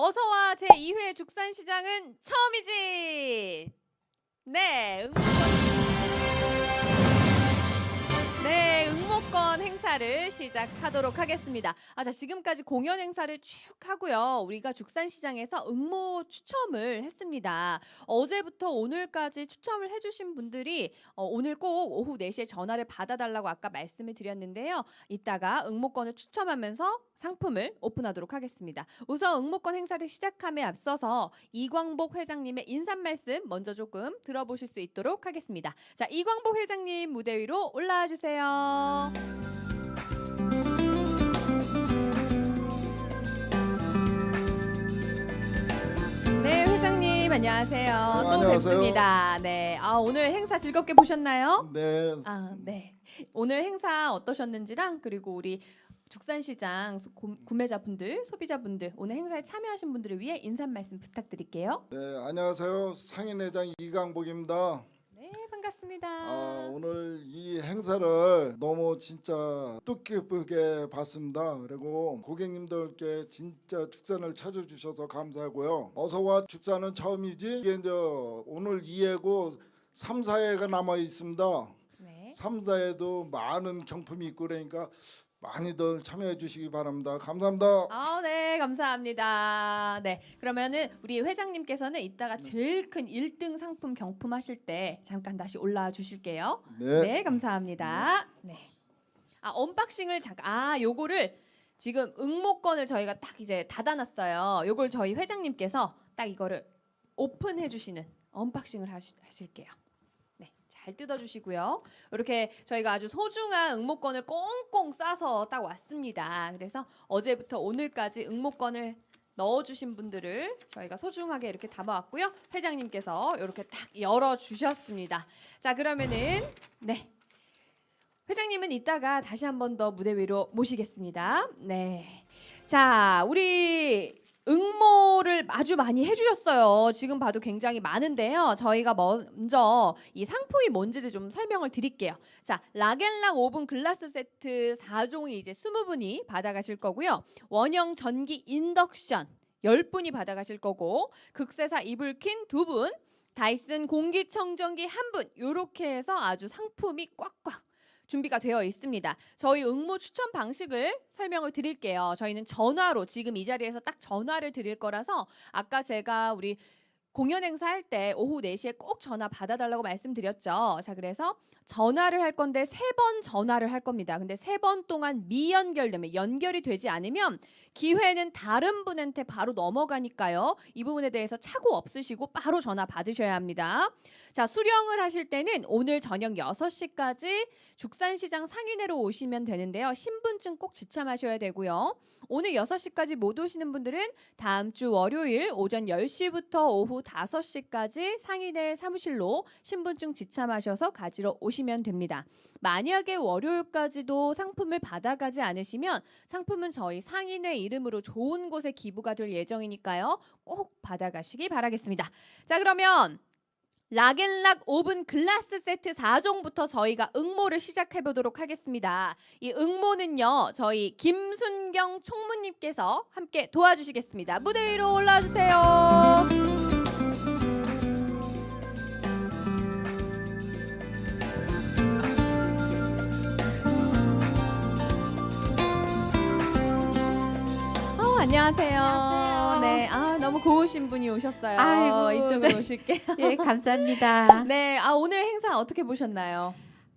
어서와 제2회 죽산시장은 처음이지. 네, 응모권. 네, 응모권 행사를 시작하도록 하겠습니다. 아, 자, 지금까지 공연 행사를 쭉 하고요. 우리가 죽산시장에서 응모 추첨을 했습니다. 어제부터 오늘까지 추첨을 해주신 분들이 어, 오늘 꼭 오후 4시에 전화를 받아달라고 아까 말씀을 드렸는데요. 이따가 응모권을 추첨하면서 상품을 오픈하도록 하겠습니다. 우선 응모권 행사를 시작함에 앞서서 이광복 회장님의 인사 말씀 먼저 조금 들어보실 수 있도록 하겠습니다. 자, 이광복 회장님 무대 위로 올라와 주세요. 네, 회장님 안녕하세요. 또 안녕하세요. 뵙습니다. 네, 아, 오늘 행사 즐겁게 보셨나요? 네, 아, 네. 오늘 행사 어떠셨는지랑 그리고 우리 죽산시장 소- 구- 구매자분들, 소비자분들 오늘 행사에 참여하신 분들을 위해 인사 말씀 부탁드릴게요. 네 안녕하세요. 상인회장 이강복입니다. 네, 반갑습니다. 아, 오늘 이 행사를 너무 진짜 뜻깊게 봤습니다. 그리고 고객님들께 진짜 축산을 찾아주셔서 감사하고요. 어서와 축산은 처음이지 이게 이제 오늘 2회고 3, 4회가 남아 있습니다. 네. 3, 4회도 많은 경품이 있고 그러니까 많이들 참여해 주시기 바랍니다. 감사합니다. 아, 네, 감사합니다. 네, 그러면은 우리 회장님께서는 이따가 네. 제일 큰 1등 상품 경품 하실 때 잠깐 다시 올라와 주실게요. 네. 네, 감사합니다. 네. 아, 언박싱을 잠깐 아, 요거를 지금 응모권을 저희가 딱 이제 닫아놨어요. 요걸 저희 회장님께서 딱 이거를 오픈해 주시는 언박싱을 하시, 하실게요. 네, 잘 뜯어주시고요. 이렇게 저희가 아주 소중한 응모권을 꽁꽁 싸서 딱 왔습니다. 그래서 어제부터 오늘까지 응모권을 넣어주신 분들을 저희가 소중하게 이렇게 담아왔고요. 회장님께서 이렇게 딱 열어주셨습니다. 자, 그러면은 네. 회장님은 이따가 다시 한 번 더 무대 위로 모시겠습니다. 네. 자, 우리 응모를 아주 많이 해주셨어요. 지금 봐도 굉장히 많은데요. 저희가 먼저 이 상품이 뭔지를 좀 설명을 드릴게요. 자, 라겐락 오븐 글라스 세트 4종이 이제 20분이 받아가실 거고요. 원형 전기 인덕션 10분이 받아가실 거고, 극세사 이불킨 2분, 다이슨 공기청정기 1분, 요렇게 해서 아주 상품이 꽉꽉 준비가 되어 있습니다. 저희 응모 추천 방식을 설명을 드릴게요. 저희는 전화로 지금 이 자리에서 딱 전화를 드릴 거라서 아까 제가 우리 공연 행사할 때 오후 4시에 꼭 전화 받아달라고 말씀드렸죠. 자, 그래서 전화를 할 건데 세 번 전화를 할 겁니다. 근데 세 번 동안 미연결되면 연결이 되지 않으면 기회는 다른 분한테 바로 넘어가니까요. 이 부분에 대해서 착오 없으시고 바로 전화 받으셔야 합니다. 자, 수령을 하실 때는 오늘 저녁 6시까지 죽산시장 상인회로 오시면 되는데요. 신분증 꼭 지참하셔야 되고요. 오늘 6시까지 못 오시는 분들은 다음 주 월요일 오전 10시부터 오후 5시까지 상인회 사무실로 신분증 지참하셔서 가지러 오시면 됩니다. 만약에 월요일까지도 상품을 받아가지 않으시면 상품은 저희 상인회 이름으로 좋은 곳에 기부가 될 예정이니까요. 꼭 받아가시기 바라겠습니다. 자, 그러면 락앤락 오븐 글라스 세트 4종부터 저희가 응모를 시작해 보도록 하겠습니다. 이 응모는요, 저희 김순경 총무님께서 함께 도와주시겠습니다. 무대 위로 올라와 주세요. 안녕하세요. 안녕하세요. 네, 아 너무 고우신 분이 오셨어요. 아이고, 이쪽으로 네. 오실게요. 예, 감사합니다. 네, 아 오늘 행사 어떻게 보셨나요?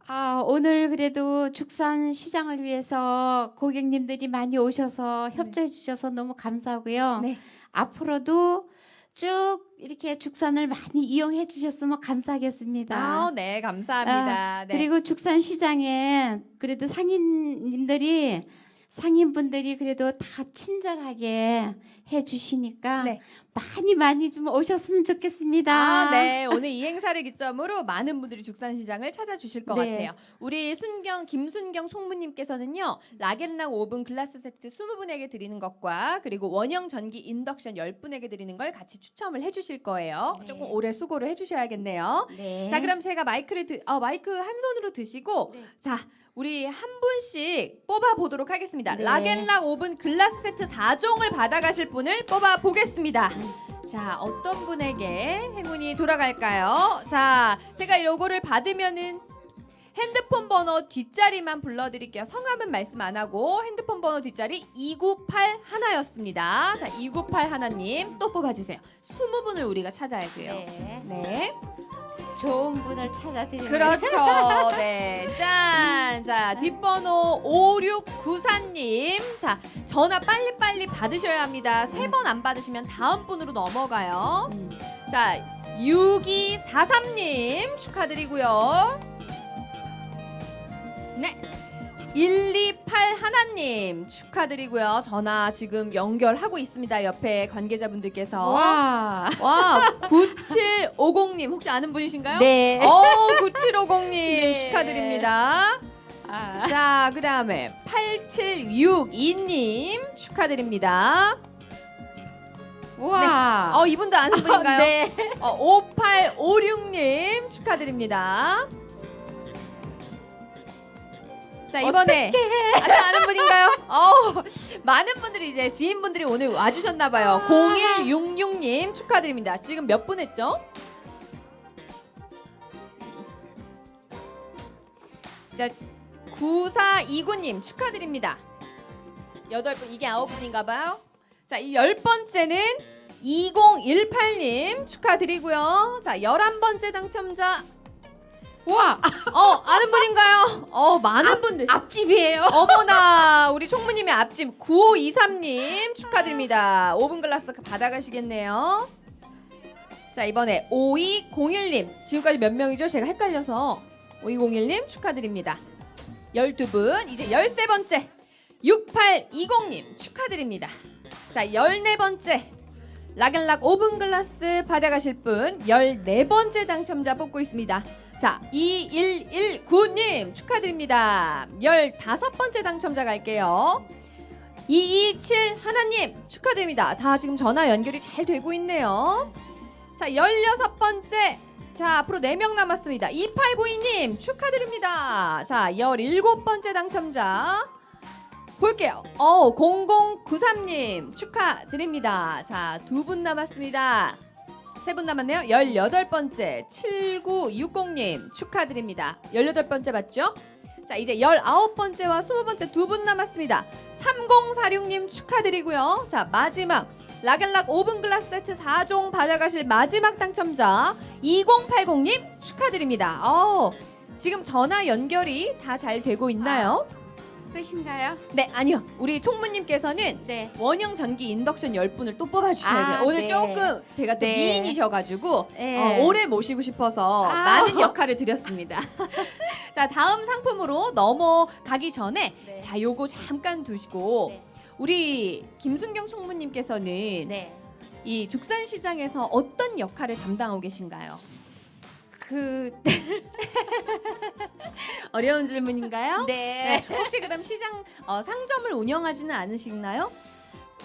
아, 오늘 그래도 축산 시장을 위해서 고객님들이 많이 오셔서 협조해 주셔서 너무 감사하고요. 네. 앞으로도 쭉 이렇게 축산을 많이 이용해 주셨으면 감사하겠습니다. 아, 네, 감사합니다. 네. 그리고 축산 시장에 그래도 상인님들이 상인분들이 그래도 다 친절하게 해 주시니까 네. 많이 많이 좀 오셨으면 좋겠습니다. 아, 네. 오늘 이 행사를 기점으로 많은 분들이 죽산시장을 찾아주실 것 네. 같아요. 우리 순경, 김순경 총무님께서는요, 락앤락 오븐 글라스 세트 20분에게 드리는 것과 그리고 원형 전기 인덕션 10분에게 드리는 걸 같이 추첨을 해주실 거예요. 네. 조금 오래 수고를 해주셔야겠네요. 네. 자, 그럼 제가 마이크를 드, 어, 마이크 한 손으로 드시고, 네. 자, 우리 한 분씩 뽑아 보도록 하겠습니다. 네. 락앤락 오븐 글라스 세트 4종을 받아가실 분을 뽑아 보겠습니다. 자, 어떤 분에게 행운이 돌아갈까요? 자, 제가 요거를 받으면은 핸드폰 번호 뒷자리만 불러드릴게요. 성함은 말씀 안 하고 핸드폰 번호 뒷자리 298 하나였습니다. 자, 298 하나님 또 뽑아주세요. 20분을 우리가 찾아야 돼요. 네. 네. 좋은 분을 찾아드리는 그렇죠. 네. 짠. 자, 뒷번호 5694님. 자, 전화 빨리빨리 받으셔야 합니다. 세 번 안 받으시면 다음 분으로 넘어가요. 음. 자, 6243님 축하드리고요. 네. 128 하나님 축하드리고요. 전화 지금 연결하고 있습니다. 옆에 관계자분들께서. 와. 와, 9750님 혹시 아는 분이신가요? 네. 어, 9750님 네. 축하드립니다. 아. 자, 그 다음에 8762님 축하드립니다. 와. 어, 이분도 아는 분인가요? 네. 어, 5856님 축하드립니다. 자 이번에 아주 아는 분인가요? 어, 많은 분들이 이제 지인분들이 오늘 와주셨나봐요. 0166님 축하드립니다. 지금 몇 분 했죠? 자 9429님 축하드립니다. 여덟 분 이게 아홉 분인가봐요. 자, 이 열 번째는 2018님 축하드리고요. 자, 11번째 당첨자. 와. 어, 아는 분인가요? 어, 많은 분들. 앞집이에요. 어머나, 우리 총무님의 앞집 9523님 축하드립니다. 오븐 글라스 받아가시겠네요. 자, 이번에 5201님. 지금까지 몇 명이죠? 제가 헷갈려서. 5201님 축하드립니다. 12분. 이제 13번째. 6820님 축하드립니다. 자, 14번째. 락앤락 오븐 글라스 받아가실 분 14번째 당첨자 뽑고 있습니다. 자, 2119님 축하드립니다. 15번째 당첨자 갈게요. 227 하나님 축하드립니다. 다 지금 전화 연결이 잘 되고 있네요. 자, 16번째. 자, 앞으로 4명 남았습니다. 2892님 축하드립니다. 자, 17번째 당첨자. 볼게요. 어, 0093님 축하드립니다. 자, 두 분 남았습니다. 세 분 남았네요. 18번째 7960님 축하드립니다. 18번째 맞죠? 자, 이제 19번째와 20번째 두 분 남았습니다. 3046님 축하드리고요. 자, 마지막 락앤락 오븐 글라스 세트 4종 받아가실 마지막 당첨자 2080님 축하드립니다. 어, 지금 전화 연결이 다 잘 되고 있나요? 끝인가요? 네, 아니요. 우리 총무님께서는 네. 원형 전기 인덕션 10분을 또 뽑아주셔야 아, 돼요. 오늘 네. 조금 제가 또 네. 미인이셔가지고 네. 어, 오래 모시고 싶어서 아. 많은 역할을 드렸습니다. 자, 다음 상품으로 넘어가기 전에 네. 자, 요거 잠깐 두시고 네. 우리 김순경 총무님께서는 네. 이 죽산시장에서 어떤 역할을 담당하고 계신가요? 그 어려운 질문인가요? 네. 네. 혹시 그럼 시장 어, 상점을 운영하지는 않으시나요?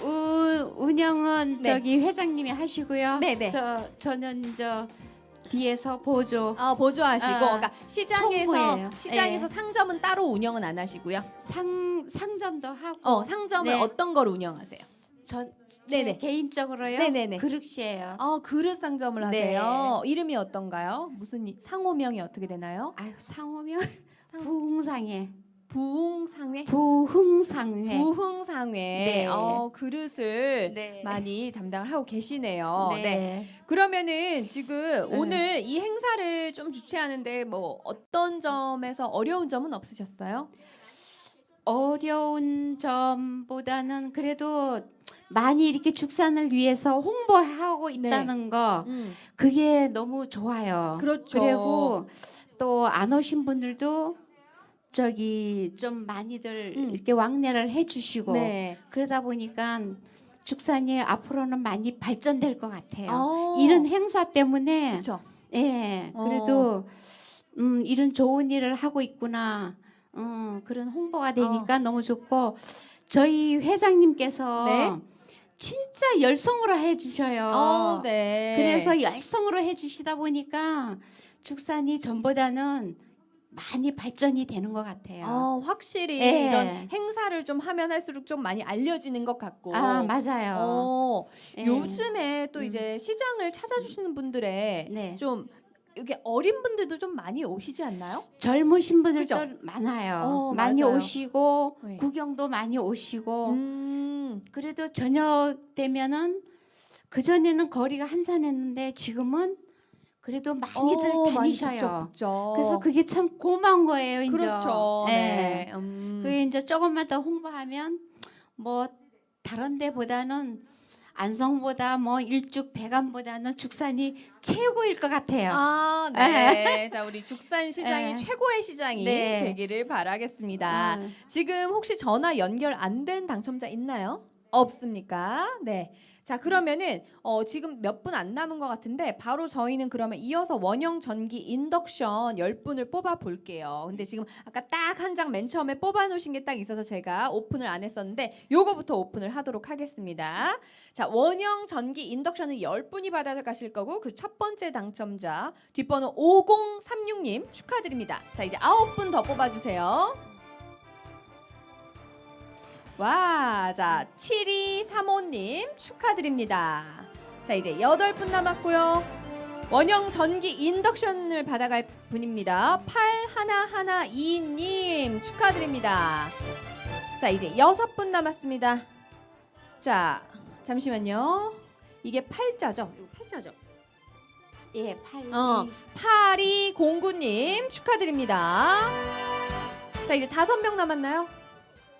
우, 운영은 네. 저기 회장님이 하시고요. 네, 네. 저 저는 저 뒤에서 보조 아, 보조하시고 아, 그러니까 시장에서 총무예요. 시장에서 네. 상점은 따로 운영은 안 하시고요. 상 상점도 하고 어, 상점을 네. 어떤 걸 운영하세요? 전 네네. 개인적으로요. 네네네. 그릇이에요. 어, 그릇 상점을 네. 하세요. 이름이 어떤가요? 무슨 이- 상호명이 어떻게 되나요? 아유 상호명 부흥상회 부흥상회? 부흥상회 부흥상회. 네. 어, 그릇을 네. 많이 담당을 하고 계시네요. 네. 네. 그러면은 지금 네. 오늘 이 행사를 좀 주최하는데 뭐 어떤 점에서 어려운 점은 없으셨어요? 어려운 점보다는 그래도 많이 이렇게 축산을 위해서 홍보하고 있다는 거 음. 그게 너무 좋아요. 그렇죠. 그리고 또 안 오신 분들도 저기 좀 많이들 음. 이렇게 왕래를 해주시고 네. 그러다 보니까 축산이 앞으로는 많이 발전될 것 같아요. 어. 이런 행사 때문에 그렇죠. 예 어. 그래도 음 이런 좋은 일을 하고 있구나 음 그런 홍보가 되니까 너무 좋고 저희 회장님께서 네. 진짜 열성으로 해주셔요. 어, 네. 그래서 열성으로 해주시다 보니까 축산이 전보다는 많이 발전이 되는 것 같아요. 어, 확실히 예. 이런 행사를 좀 하면 할수록 좀 많이 알려지는 것 같고. 아 맞아요. 어, 예. 요즘에 또 음. 이제 시장을 찾아주시는 분들의 네. 좀 이게 어린 분들도 좀 많이 오시지 않나요? 젊으신 분들도 그죠? 많아요. 어, 많이 맞아요. 오시고 네. 구경도 많이 오시고 음, 그래도 저녁 되면은 그 전에는 거리가 한산했는데 지금은 그래도 많이들 어, 많이 다니셔요. 북적북적. 그래서 그게 참 고마운 거예요, 이제. 그렇죠. 네. 네. 음. 그 이제 조금만 더 홍보하면 뭐 다른 데보다는 안성보다 뭐 일죽 배감보다는 죽산이 최고일 것 같아요. 아, 네. 자, 우리 죽산 시장이 네. 최고의 시장이 네. 되기를 바라겠습니다. 음. 지금 혹시 전화 연결 안 된 당첨자 있나요? 없습니까? 네. 자 그러면은 어, 지금 몇 분 안 남은 것 같은데 바로 저희는 그러면 이어서 원형 전기 인덕션 10분을 뽑아 볼게요. 근데 지금 아까 딱 한 장 맨 처음에 뽑아 놓으신 게 딱 있어서 제가 오픈을 안 했었는데 요거부터 오픈을 하도록 하겠습니다. 자 원형 전기 인덕션은 10분이 받아가실 거고 그 첫 번째 당첨자 뒷번호 5036님 축하드립니다. 자 이제 9분 더 뽑아 주세요. 와, 자 7235님 축하드립니다. 자 이제 8분 남았고요. 원형 전기 인덕션을 받아갈 분입니다. 8112님 축하드립니다. 자 이제 6분 남았습니다. 자 잠시만요. 이게 팔자죠? 이거 팔자죠? 예, 팔. 어. 8209님 축하드립니다. 자 이제 다섯 명 남았나요?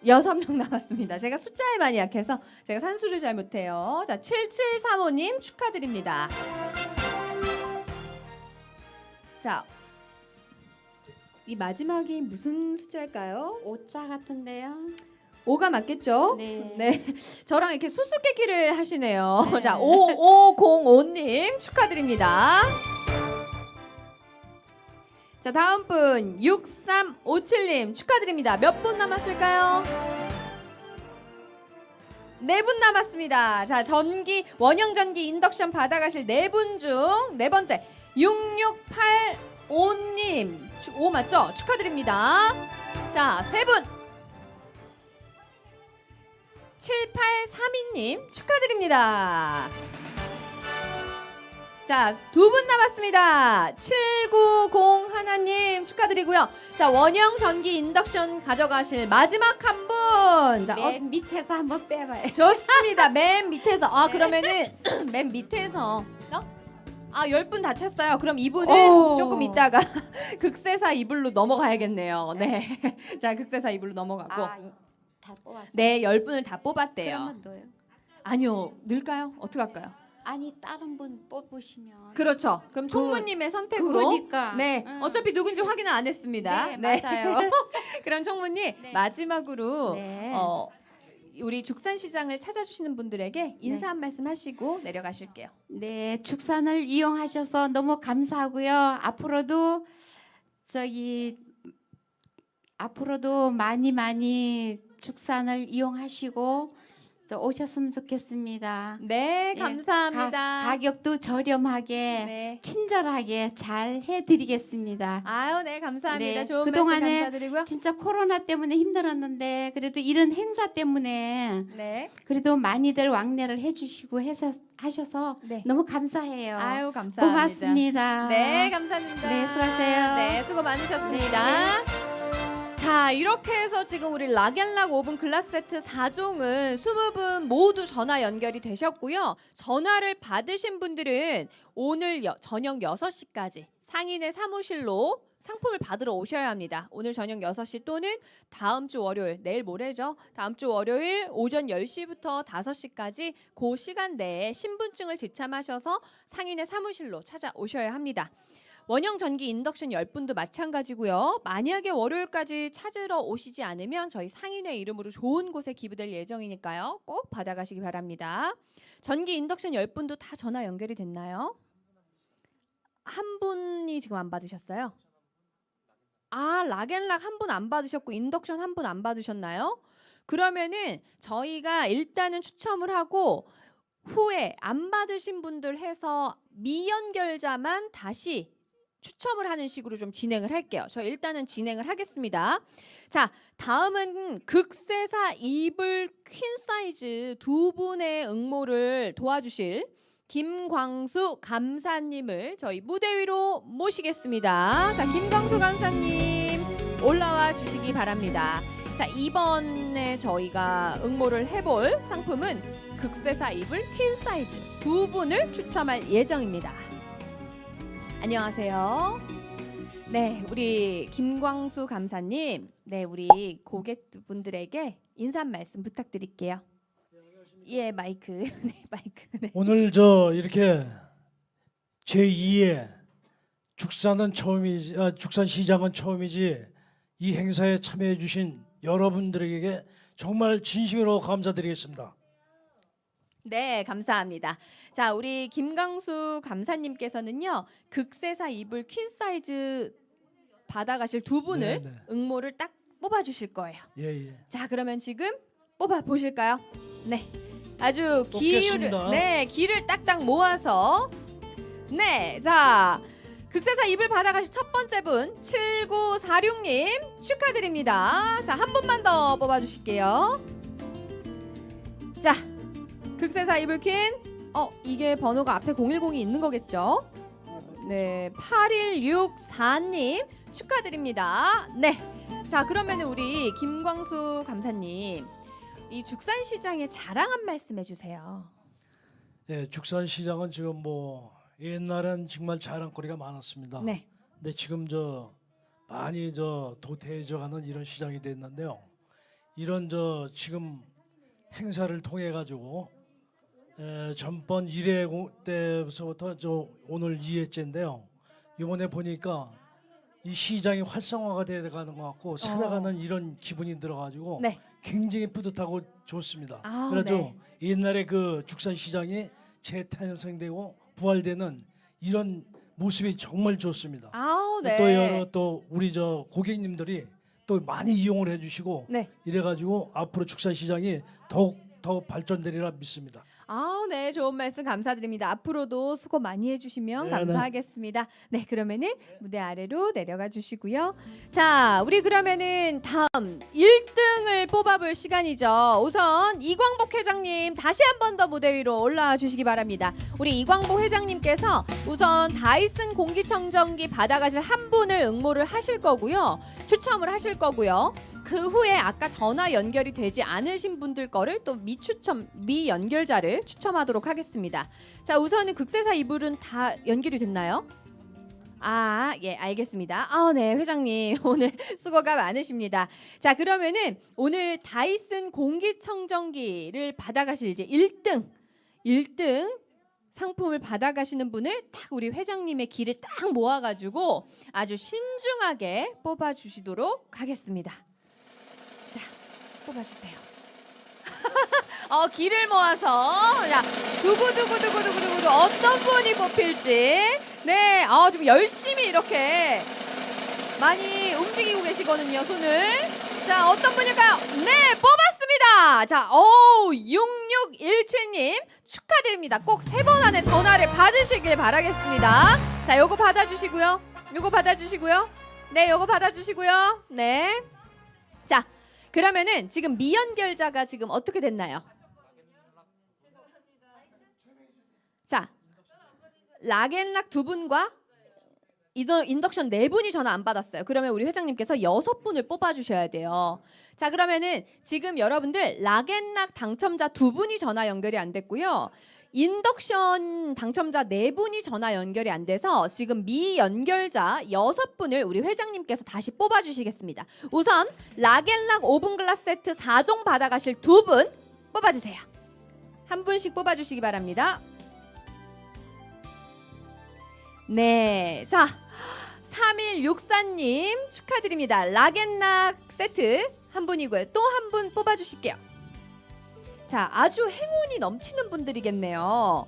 여섯 명 남았습니다. 제가 숫자에 많이 약해서 제가 산수를 잘 못해요. 자 7735님 축하드립니다. 자. 이 마지막이 무슨 숫자일까요? 오자 같은데요. 5가 맞겠죠? 네. 네. 저랑 이렇게 수수께끼를 하시네요. 네. 자, 5505님 축하드립니다. 자, 다음 분 6357님 축하드립니다. 몇 분 남았을까요? 네 분 남았습니다. 자, 전기 원형 전기 인덕션 받아가실 네 분 중 네 번째 6685님 5 맞죠? 축하드립니다. 자, 세 분. 7832님 축하드립니다. 자, 두 분 남았습니다. 790 하나님 축하드리고요. 자, 원형 전기 인덕션 가져가실 마지막 한 분. 자, 어, 맨 밑에서 한번 빼봐요. 좋습니다. 맨 밑에서. 아, 그러면은 맨 밑에서. 어? 아, 열 분 다 찼어요. 그럼 이분은 오. 조금 있다가 극세사 이불로 넘어가야겠네요. 네. 자, 극세사 이불로 넘어가고. 아, 이- 다 뽑았어요. 네, 열 분을 다 뽑았대요. 그러면 또요. 아니요, 늘까요? 어떻게 할까요? 아니 다른 분 뽑으시면. 그렇죠. 그럼 총무님의 선택으로. 그거니까. 네, 응. 어차피 누군지 확인은 안 했습니다. 네, 맞아요. 그럼 총무님 네. 마지막으로 네. 어, 우리 죽산시장을 찾아주시는 분들에게 인사 한 말씀 하시고 내려가실게요. 네, 축산을 이용하셔서 너무 감사하고요. 앞으로도 저기 앞으로도 많이 많이 축산을 이용하시고 또 오셨으면 좋겠습니다. 네, 예, 감사합니다. 가, 가격도 저렴하게 네. 친절하게 잘 해드리겠습니다. 아유, 네, 감사합니다. 네, 좋은 그동안에 말씀 감사드리고요. 진짜 코로나 때문에 힘들었는데 그래도 이런 행사 때문에 네. 그래도 많이들 왕래를 해주시고 해서 하셔서 네. 너무 감사해요. 아유, 감사합니다. 고맙습니다. 네, 감사합니다. 네, 수고하세요. 네, 수고 많으셨습니다. 자, 이렇게 해서 지금 우리 락앤락 오븐 글라스 세트 4종은 20분 모두 전화 연결이 되셨고요. 전화를 받으신 분들은 오늘 여- 저녁 6시까지 상인의 사무실로 상품을 받으러 오셔야 합니다. 오늘 저녁 6시 또는 다음 주 월요일, 내일 모레죠. 다음 주 월요일 오전 10시부터 5시까지 그 시간 내에 신분증을 지참하셔서 상인의 사무실로 찾아오셔야 합니다. 원형 전기 인덕션 10분도 마찬가지고요. 만약에 월요일까지 찾으러 오시지 않으면 저희 상인의 이름으로 좋은 곳에 기부될 예정이니까요. 꼭 받아가시기 바랍니다. 전기 인덕션 10분도 다 전화 연결이 됐나요? 한 분이 지금 안 받으셨어요? 아, 락앤락 한 분 안 받으셨고 인덕션 한 분 안 받으셨나요? 그러면은 저희가 일단은 추첨을 하고 후에 안 받으신 분들 해서 미연결자만 다시 추첨을 하는 식으로 좀 진행을 할게요. 저 일단은 진행을 하겠습니다. 자, 다음은 극세사 이불 퀸 사이즈 두 분의 응모를 도와주실 김광수 감사님을 저희 무대 위로 모시겠습니다. 자, 김광수 감사님 올라와 주시기 바랍니다. 자, 이번에 저희가 응모를 해볼 상품은 극세사 이불 퀸 사이즈 두 분을 추첨할 예정입니다. 안녕하세요. 네, 우리 김광수 감사님, 네, 우리 고객분들에게 인사 말씀 부탁드릴게요. 예, 마이크, 네, 마이크. 네. 오늘 저 이렇게 제 2의 축산은 처음이지 아, 축산 시장은 처음이지 이 행사에 참여해 주신 여러분들에게 정말 진심으로 감사드리겠습니다. 네, 감사합니다. 자, 우리 김광수 감사님께서는요, 극세사 이불 퀸 사이즈 받아가실 두 분을 네, 네. 응모를 딱 뽑아주실 거예요. 예, 예. 자, 그러면 지금 뽑아 보실까요? 네, 아주 기를 뽑겠습니다. 네 기를 딱딱 모아서 네, 자. 극세사 입을 받아가실 첫 번째 분 7946님 축하드립니다. 자, 한 분만 더 뽑아 주실게요. 자, 극세사 이불 퀸. 어, 이게 번호가 앞에 010이 있는 거겠죠? 네, 8164님 축하드립니다. 네. 자, 그러면 우리 김광수 감사님 이 죽산 시장의 자랑 한 말씀 해 주세요. 예, 축산 시장은 지금 뭐 옛날엔 정말 자랑거리가 많았습니다. 네. 근데 지금 저 많이 저 도태해져가는 이런 시장이 됐는데요. 이런 저 지금 행사를 통해 가지고 에, 전번 1회 공- 때부터 저 오늘 2회째인데요. 이번에 보니까 이 시장이 활성화가 돼가는 것 같고 살아가는 이런 기분이 들어가지고 어. 네. 굉장히 뿌듯하고 좋습니다. 아, 그래도 네. 옛날에 그 축산 시장이 재탄생되고 부활되는 이런 모습이 정말 좋습니다. 아우, 네. 또 여러 또 우리 저 고객님들이 또 많이 이용을 해주시고 네. 이래가지고 앞으로 축산 시장이 더욱 더 발전되리라 믿습니다. 아우, 네. 좋은 말씀 감사드립니다. 앞으로도 수고 많이 해 주시면 네, 감사하겠습니다. 네, 그러면은 무대 아래로 내려가 주시고요. 자, 우리 그러면은 다음 1등을 뽑아 볼 시간이죠. 우선 이광복 회장님 다시 한 번 더 무대 위로 올라와 주시기 바랍니다. 우리 이광복 회장님께서 우선 다이슨 공기청정기 받아가실 한 분을 응모를 하실 거고요. 추첨을 하실 거고요. 그 후에 아까 전화 연결이 되지 않으신 분들 거를 또 미추첨 미연결자를 추첨하도록 하겠습니다. 자, 우선은 극세사 이불은 다 연결이 됐나요? 아, 예, 알겠습니다. 아, 네, 회장님 오늘 수고가 많으십니다. 자, 그러면은 오늘 다이슨 공기청정기를 받아가실 이제 1등, 1등 상품을 받아가시는 분을 딱 우리 회장님의 길을 딱 모아가지고 아주 신중하게 뽑아주시도록 하겠습니다. 자, 뽑아주세요. 어, 길을 모아서. 자 두구두구두구두구두구 어떤 분이 뽑힐지. 네, 어, 지금 열심히 이렇게 많이 움직이고 계시거든요 손을. 자 어떤 분일까요? 네 뽑았습니다. 자오 6617님 축하드립니다. 꼭 세 번 안에 전화를 받으시길 바라겠습니다. 자 요거 받아주시고요. 요거 받아주시고요. 네 요거 받아주시고요. 네자 그러면은 지금 미연결자가 지금 어떻게 됐나요? 자, 락앤락 두 분과 인덕션 네 분이 전화 안 받았어요. 그러면 우리 회장님께서 여섯 분을 뽑아주셔야 돼요. 자, 그러면은 지금 여러분들 락앤락 당첨자 두 분이 전화 연결이 안 됐고요. 인덕션 당첨자 네 분이 전화 연결이 안 돼서 지금 미연결자 여섯 분을 우리 회장님께서 다시 뽑아주시겠습니다. 우선 락앤락 오븐 글라스 세트 4종 받아가실 두 분 뽑아주세요. 한 분씩 뽑아주시기 바랍니다. 네, 자 3164님 축하드립니다. 락앤락 세트 한 분이고요. 또 한 분 뽑아주실게요. 자, 아주 행운이 넘치는 분들이겠네요.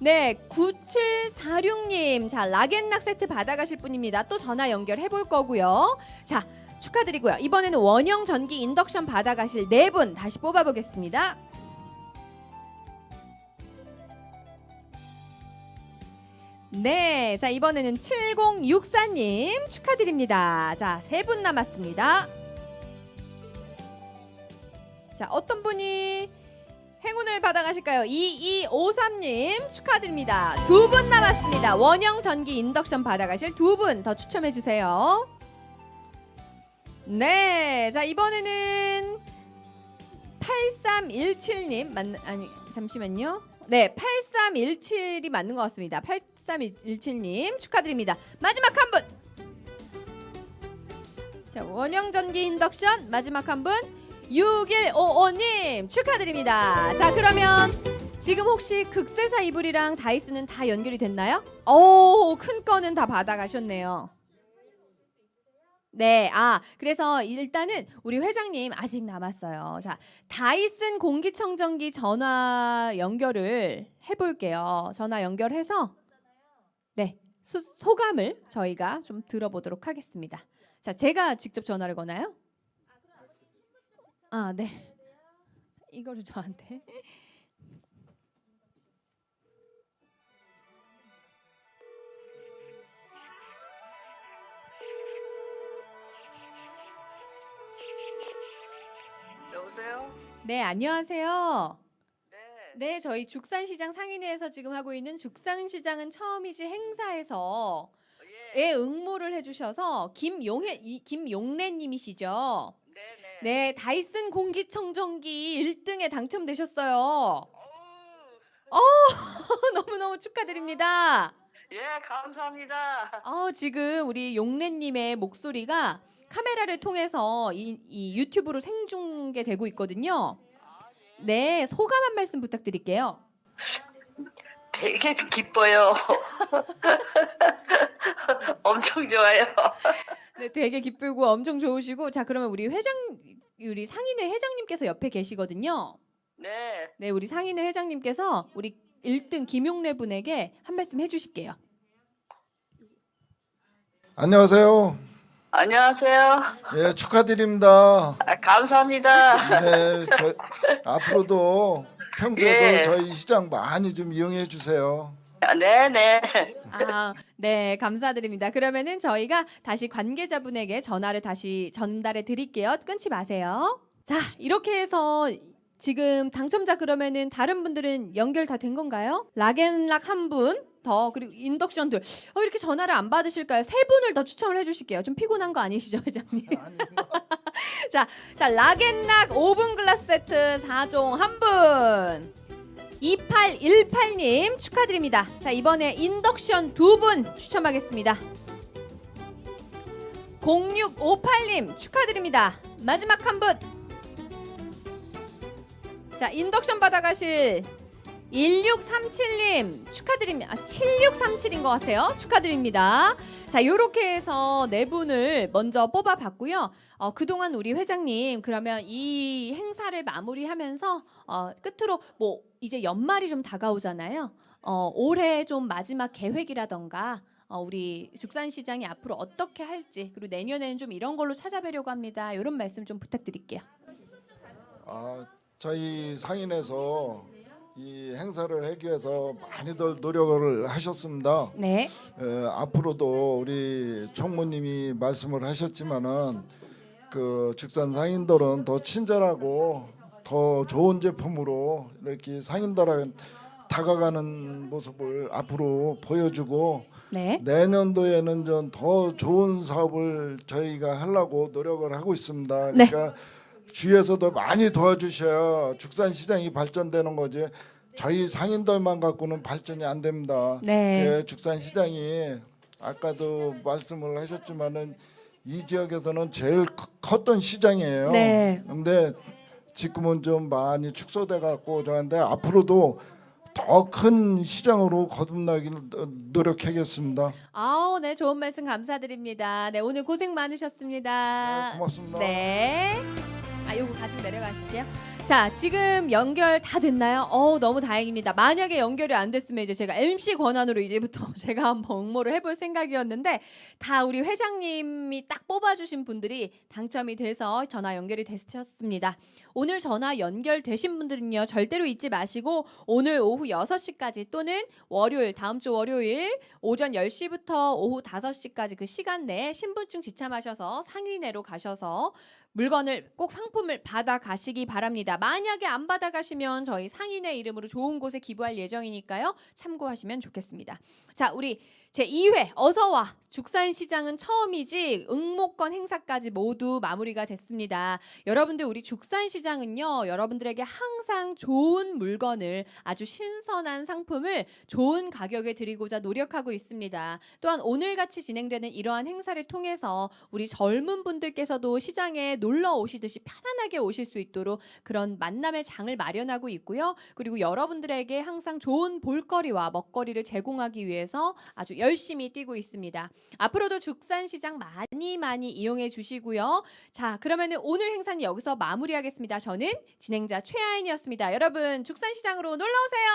네, 9746님. 자, 락앤락 세트 받아가실 분입니다. 또 전화 연결해 볼 거고요. 자, 축하드리고요. 이번에는 원형 전기 인덕션 받아가실 네 분 다시 뽑아보겠습니다. 네, 자 이번에는 7064님 축하드립니다. 자, 세 분 남았습니다. 자, 어떤 분이 행운을 받아가실까요? 2253님 축하드립니다. 두 분 남았습니다. 원형 전기 인덕션 받아가실 두 분 더 추첨해 주세요. 네, 자 이번에는 8317님 맞 아니 잠시만요. 네, 8317이 맞는 것 같습니다. 8317님 축하드립니다. 마지막 한 분. 자, 원형 전기 인덕션 마지막 한 분. 6155님 축하드립니다. 자, 그러면 지금 혹시 극세사 이불이랑 다이스는 다 연결이 됐나요? 오, 큰 거는 다 받아가셨네요. 네, 아, 그래서 일단은 우리 회장님 아직 남았어요. 자, 다이슨 공기청정기 전화 연결을 해볼게요. 전화 연결해서 네 수, 소감을 저희가 좀 들어보도록 하겠습니다. 자, 제가 직접 전화를 거나요? 아, 네. 이거를 저한테. 여보세요? 네, 안녕하세요. 네. 네, 저희 죽산시장 상인회에서 지금 하고 있는 죽산시장은 처음이지 행사에서 예. 에 응모를 해주셔서 김용혜 이 김용래님이시죠? 네, 다이슨 공기청정기 1등에 당첨되셨어요. 어우, 너무 너무 축하드립니다. 예, 감사합니다. 어, 지금 우리 용래님의 목소리가 카메라를 통해서 이, 이 유튜브로 생중계되고 있거든요. 네, 소감 한 말씀 부탁드릴게요. 되게 기뻐요. 엄청 좋아요. 네, 되게 기쁘고 엄청 좋으시고 자 그러면 우리 회장 우리 상인회 회장님께서 옆에 계시거든요. 네. 네, 우리 상인회 회장님께서 우리 1등 김용래 분에게 한 말씀 해주실게요. 안녕하세요. 안녕하세요. 예, 축하드립니다. 아, 감사합니다. 네, 저, 앞으로도 평소에도 예. 저희 시장 많이 좀 이용해 주세요. 아, 네네. 아, 네, 감사드립니다. 그러면은 저희가 다시 관계자분에게 전화를 다시 전달해 드릴게요. 끊지 마세요. 자, 이렇게 해서 지금 당첨자 그러면은 다른 분들은 연결 다 된 건가요? 락앤락 한 분. 더 그리고 인덕션 둘. 어, 이렇게 전화를 안 받으실까요? 세 분을 더 추첨을 해 주실게요. 좀 피곤한 거 아니시죠, 회장님? 자, 자 락앤락 오븐 글라스 세트 4종 한 분. 2818님 축하드립니다. 자 이번에 인덕션 두 분 추첨하겠습니다. 0658님 축하드립니다. 마지막 한 분. 자 인덕션 받아가실 1637님 축하드립니다. 아, 7637인 것 같아요. 축하드립니다. 자 요렇게 해서 네 분을 먼저 뽑아봤고요. 어, 그동안 우리 회장님 그러면 이 행사를 마무리하면서 어, 끝으로 뭐 이제 연말이 좀 다가오잖아요. 어, 올해 좀 마지막 계획이라던가 어, 우리 죽산시장이 앞으로 어떻게 할지 그리고 내년에는 좀 이런 걸로 찾아뵈려고 합니다. 이런 말씀 좀 부탁드릴게요. 아, 저희 상인에서 이 행사를 하기 위해서 많이들 노력을 하셨습니다. 네. 에, 앞으로도 우리 총무님이 말씀을 하셨지만은 그 죽산 상인들은 더 친절하고 더 좋은 제품으로 이렇게 상인들한테 다가가는 모습을 앞으로 보여주고 네. 내년도에는 좀 더 좋은 사업을 저희가 하려고 노력을 하고 있습니다. 네. 그러니까 주위에서도 많이 도와주셔야 죽산 시장이 발전되는 거지. 저희 상인들만 갖고는 발전이 안 됩니다. 네. 그 죽산 시장이 아까도 말씀을 하셨지만은 이 지역에서는 제일 커- 컸던 시장이에요. 네. 근데 지금은 좀 많이 축소돼 갖고 저한테 앞으로도 더 큰 시장으로 거듭나길 노력하겠습니다. 아우, 네, 좋은 말씀 감사드립니다. 네, 오늘 고생 많으셨습니다. 네, 고맙습니다. 네. 아, 요거 가지고 내려가실게요. 자, 지금 연결 다 됐나요? 어, 너무 다행입니다. 만약에 연결이 안 됐으면 이제 제가 MC 권한으로 이제부터 제가 한번 응모를 해볼 생각이었는데 다 우리 회장님이 딱 뽑아주신 분들이 당첨이 돼서 전화 연결이 되셨습니다. 오늘 전화 연결되신 분들은요, 절대로 잊지 마시고 오늘 오후 6시까지 또는 월요일, 다음 주 월요일 오전 10시부터 오후 5시까지 그 시간 내에 신분증 지참하셔서 상위 내로 가셔서 물건을 꼭 상품을 받아 가시기 바랍니다. 만약에 안 받아 가시면 저희 상인의 이름으로 좋은 곳에 기부할 예정이니까요. 참고하시면 좋겠습니다. 자, 우리 제 2회 어서 와 죽산시장은 처음이지 응모권 행사까지 모두 마무리가 됐습니다. 여러분들 우리 죽산시장은요 여러분들에게 항상 좋은 물건을 아주 신선한 상품을 좋은 가격에 드리고자 노력하고 있습니다. 또한 오늘같이 진행되는 이러한 행사를 통해서 우리 젊은 분들께서도 시장에 놀러 오시듯이 편안하게 오실 수 있도록 그런 만남의 장을 마련하고 있고요. 그리고 여러분들에게 항상 좋은 볼거리와 먹거리를 제공하기 위해서 아주 열심히 뛰고 있습니다. 앞으로도 죽산시장 많이 많이 이용해 주시고요. 자, 그러면 오늘 행사는 여기서 마무리하겠습니다. 저는 진행자 최아인이었습니다. 여러분, 죽산시장으로 놀러 오세요.